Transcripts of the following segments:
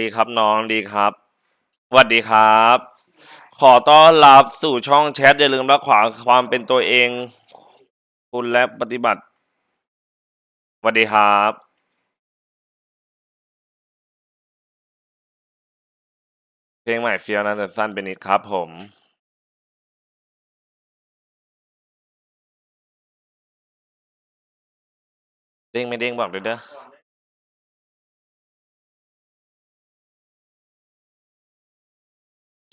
ดีครับน้องดีครับสวัสดีครับ ขอต้อนรับสู่ช่องแชทอย่าลืมรักษาความเป็นตัวเอง คุณและปฏิบัติสวัสดีครับเพลงใหม่เฟียวนะแต่สั้นเป็นนิดครับผมเด้งไม่เด้งบอกเลยเด้อ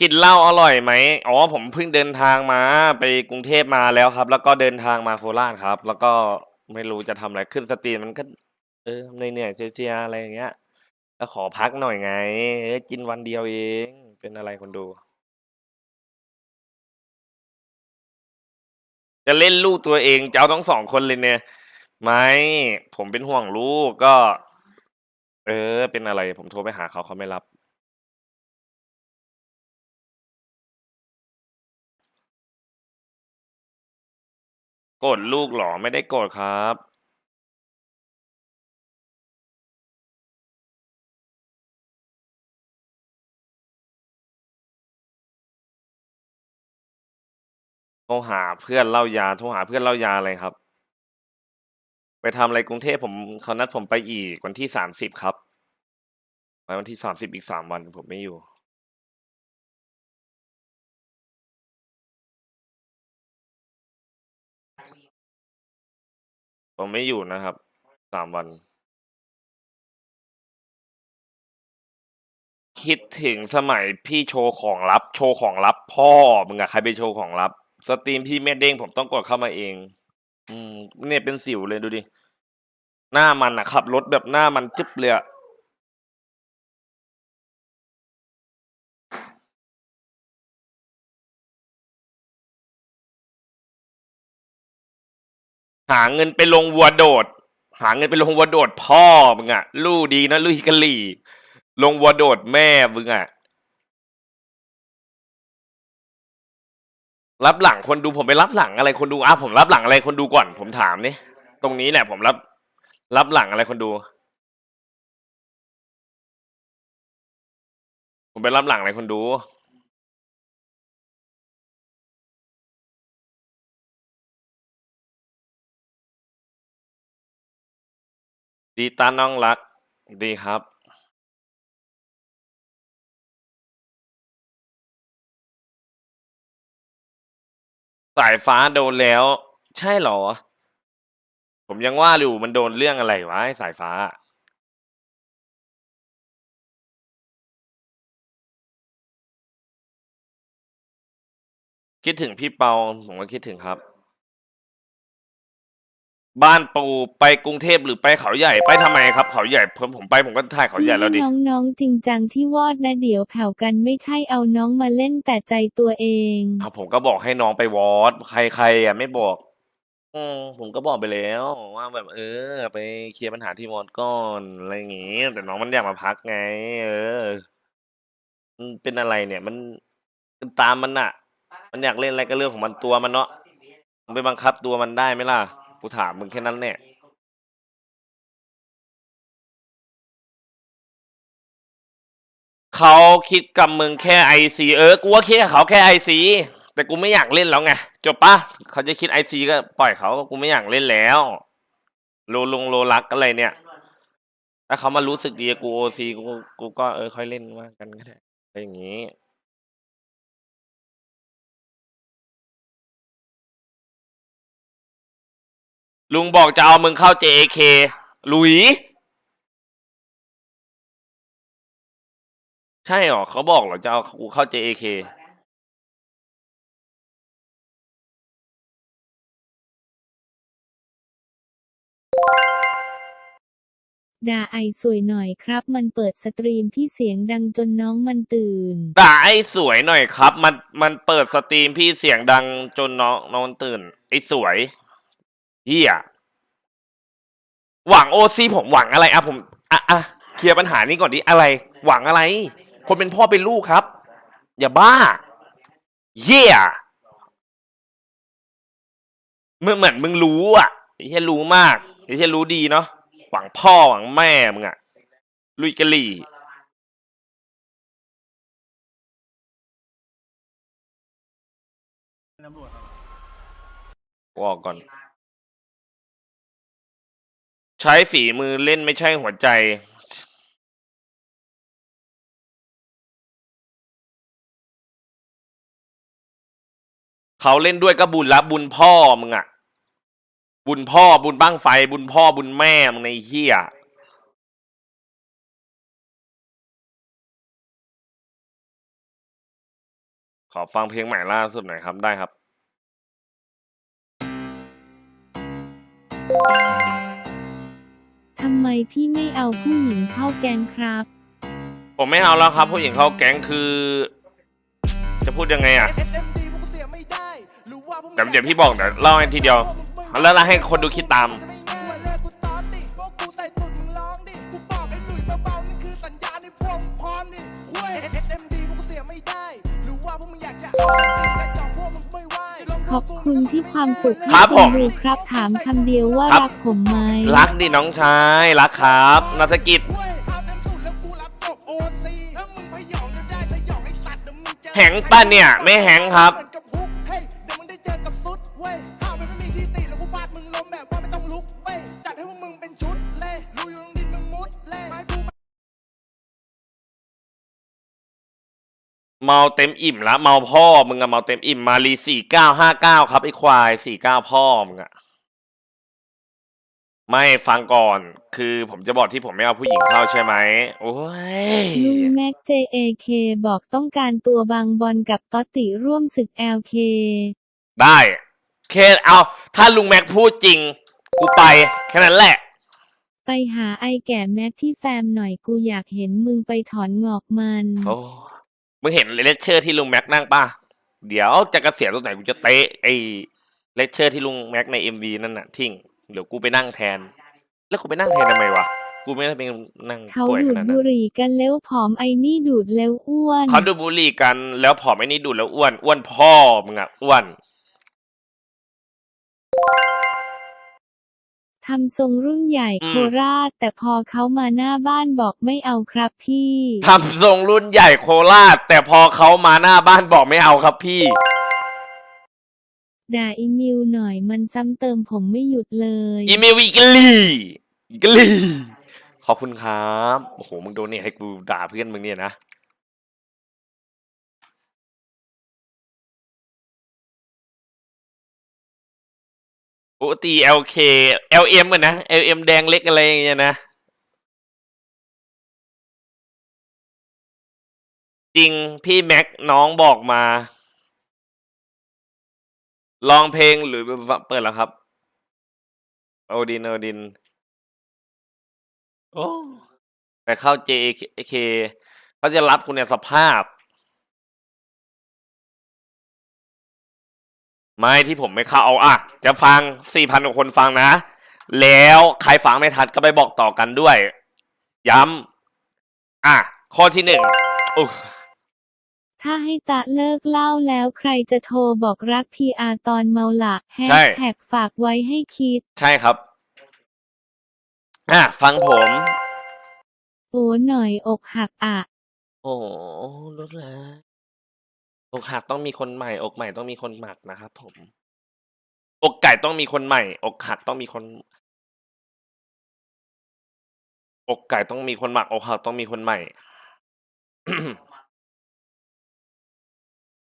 กินเหล้าอร่อยไหมอ๋อ ผมเพิ่งเดินทางมาไปกรุงเทพมาแล้วครับ แล้วก็เดินทางมาโคราชครับ แล้วก็ไม่รู้จะทำอะไรขึ้นสตรีมมันก็ เออเหนื่อยๆเจียๆอะไรอย่างเงี้ยแล้วขอพักหน่อยไงเอ้ยกินวันเดียวเอง เป็นอะไรคนดู จะเล่นลูกตัวเองจะเอาทั้งสองคนเลยเนี่ยไม่ผมเป็นห่วงลูกก็ เออ เป็นอะไร ผมโทรไปหาเขาเขาไม่รับ กรธลูกหรอไม่ได้โกรธครับโทรหาเพื่อนเล่ายาโทรหาเพื่อนเล่ายาอะไรครับ ไปทำอะไรกรุงเทพผมเขานัดผมไปอีกวันที่สามสิบครับ ไปวันที่สามสิบอีกสามวันผมไม่อยู่ ผมไม่อยู่นะครับ สามวัน คิดถึงสมัยพี่โชว์ของลับ โชว์ของลับ พ่อมึงอะใครไปโชว์ของลับ สตรีมพี่แม่เด้งผมต้องกดเข้ามาเอง อืมเนี่ยเป็นสิวเลยดูดิ หน้ามันอะขับรถแบบหน้ามันจึ๊บเลยอะ หาเงินไปลงวัวโดด หาเงินไปลงวัวโดด พ่อมึงอะลู่ดีนะลุยกะหลี่ลงวัวโดดแม่มึงอะรับหลังคนดูผมไปรับหลังอะไรคนดูอะผมรับหลังอะไรคนดูก่อน ผมถามนี่ตรงนี้แหละ ผมรับ รับหลังอะไรคนดู ผมไปรับหลังอะไรคนดู ดีตาน้องรัก ดีครับสายฟ้าโดนแล้ว ใช่เหรอ ผมยังว่าอยู่มันโดนเรื่องอะไรวะไอ้สายฟ้า คิดถึงพี่เปาผมก็คิดถึงครับ บ้านปูไปกรุงเทพหรือไปเขาใหญ่ไปทำไมครับ เขาใหญ่ผมผมไปผมก็ถ่ายเขาใหญ่แล้วดิ น้องๆจริงจังที่วอดนะเดี๋ยวแผ่วกันไม่ใช่เอาน้องมาเล่นแต่ใจตัวเอง อะผมก็บอกให้น้องไปวอดใครใครอะไม่บอกอืมผมก็บอกไปแล้วว่าแบบ เออ ไปเคลียร์ปัญหาที่วอดก่อนอะไรอย่างงี้ แต่น้องมันอยากมาพักไง เออมันเป็นอะไรเนี่ย มันมันตามมันอะมันอยากเล่นอะไรก็เรื่องของมันตัวมันเนาะมึงไปบังคับตัวมันได้ไหมล่ะ กูถามมึงแค่นั้นเนี่ยเขาคิดกับมึงแค่ไอซีเออ กูว่าคิดกับเขาแค่ไอซีแต่กูไม่อยากเล่นแล้วไงจบปะเขาจะคิดไอซีก็ปล่อยเขากูไม่อยากเล่นแล้ว โลลงโลรักอะไรเนี่ย ถ้าเขามารู้สึกดีกูโอซีกูกูก็เออค่อยเล่นว่ากันก็ได้อะไรอย่างนี้ ลุงบอกจะเอามึงเข้า JAK หลุย ใช่เหรอเขาบอกเหรอจะเอากูเข้า JAK ด่าไอสวยหน่อยครับ มันเปิดสตรีมพี่เสียงดังจนน้องมันตื่น ด่าไอ้สวยหน่อยครับ มันมันเปิดสตรีมพี่เสียงดังจนน้องนอนตื่น ไอ้สวย เฮียหวังโอซีผมหวังอะไรอะผมอะอะเคลียร์ปัญหานี้ก่อนดิอะไร หวังอะไร คนเป็นพ่อเป็นลูกครับ อย่าบ้า เยี่ยมึงเหมือนมึงรู้อะเฮียรู้มากเฮียรู้ดีเนาะหวังพ่อหวังแม่มึงอะลุยกะลีวบอกก่อน ใช้ฝีมือเล่นไม่ใช่หัวใจเขาเล่นด้วยก็บุญละบุญพ่อมึงอะบุญพ่อบุญบ้างไฟ บุญพ่อบุญแม่มึงในเฮียขอฟังเพลงใหม่ล่าสุดหน่อยครับได้ครับำไมพี่ไม่เอาผู้หญิงเข้าแกงครับ ผมไม่เอาแล้วครับ ผู้หญิงเข้าแก๊งคือ จะพูดยังไงอะแต่เดี๋ยวพี่บอกเดี๋ยวเล่าให้ทีเดียว แล้วเราให้คนดูคิดตาม อบคุณที่ความสุขให้ครับผมณดูครับถามคำเดียวว่าครับ รักผมไหมรักดิน้องชาย รักครับนัฐกิจแหงป่ะเนี่ย ไม่แหงครับ เมาเต็มอิ่มละเมาพ่อมึงอะเมาเต็มอิ่มมารีสี่เก้าห้าเก้าครับไอ้ควายสี่เก้าพ่อมึงอะไม่ฟังก่อนคือผมจะบอกที่ผมไม่เอาผู้หญิงเข้าใช่ไหมโอ้ยลุงแม็ก JAK บอกต้องการตัวบางบอลกับต๊อตติร่วมศึก LK ได้เคเอาถ้าลุงแม็กพูดจริง กูไป แค่นั้นแหละ ไปหาไอแก่แม็กที่แฟมหน่อยกูอยากเห็นมึงไปถอนงอกมัน โอ้ มึงเห็นเลคเชอร์ที่ลุงแม็กนั่งป่ะ เดี๋ยวจะกระเสียนตรงไหนกูจะเตะไอ้เลคเชอร์ที่ลุงแม็กในเอ็มวีนั่นน่ะทิ้งเดี๋ยวกูไปนั่งแทน แล้วกูไปนั่งแทนทำไมวะ กูไม่ได้เป็นนั่งเขาป่วยดูขดนาดบุนั้นหรี่กันแล้วผอมไอ้นี่ดูดแล้วอ้วน เขาดูดบุหรี่กันแล้วผอมไอ้นี่ดูดแล้วอ้วน อ้วนพ่อมึงอะอ้วน ทำทรงรุ่นใหญ่อืมโคราช แต่พอเขามาหน้าบ้านบอกไม่เอาครับพี่ ทำทรงรุ่นใหญ่โคราช แต่พอเขามาหน้าบ้านบอกไม่เอาครับพี่ ด่าอีมิวหน่อยมันซ้ำเติมผมไม่หยุดเลยอีเมลอีกลี่อีกลี่ขอบคุณครับ โอ้โห มึงโดนเนี่ยให้กูด่าเพื่อนมึงเนี่ยนะ ปกติ LK LM อะนะ LM แดงเล็กอะไรอย่างเงี้ยนะ จริงพี่แม็กน้องบอกมา ลองเพลงหรือเปิดแล้วครับ โอดิน โอดิน โอ้ไปเข้า JK เขาจะรับคุณในสภาพ ไม่ที่ผมไม่เข้าเอาอะ จะฟังสี่พันกว่าคนฟังนะ แล้วใครฟังไม่ทันก็ไปบอกต่อกันด้วย ย้ำอะ ข้อที่หนึ่งอุ๊ยถ้าให้ตะเลิกเล่าแล้วใครจะโทรบอกรักพีอาตอนเมาละแฮชแท็กฝากไว้ให้คิด ใช่ครับ อะ ฟังผมโอ้หน่อยอกหักอะ โอ้โหรถแล้ว อกหักต้องมีคนใหม่ อกใหม่ต้องมีคนหมักนะครับผม อกไก่ต้องมีคนใหม่ อกหักต้องมีคน อกไก่ต้องมีคนหมัก อกหักต้องมีคนใหม่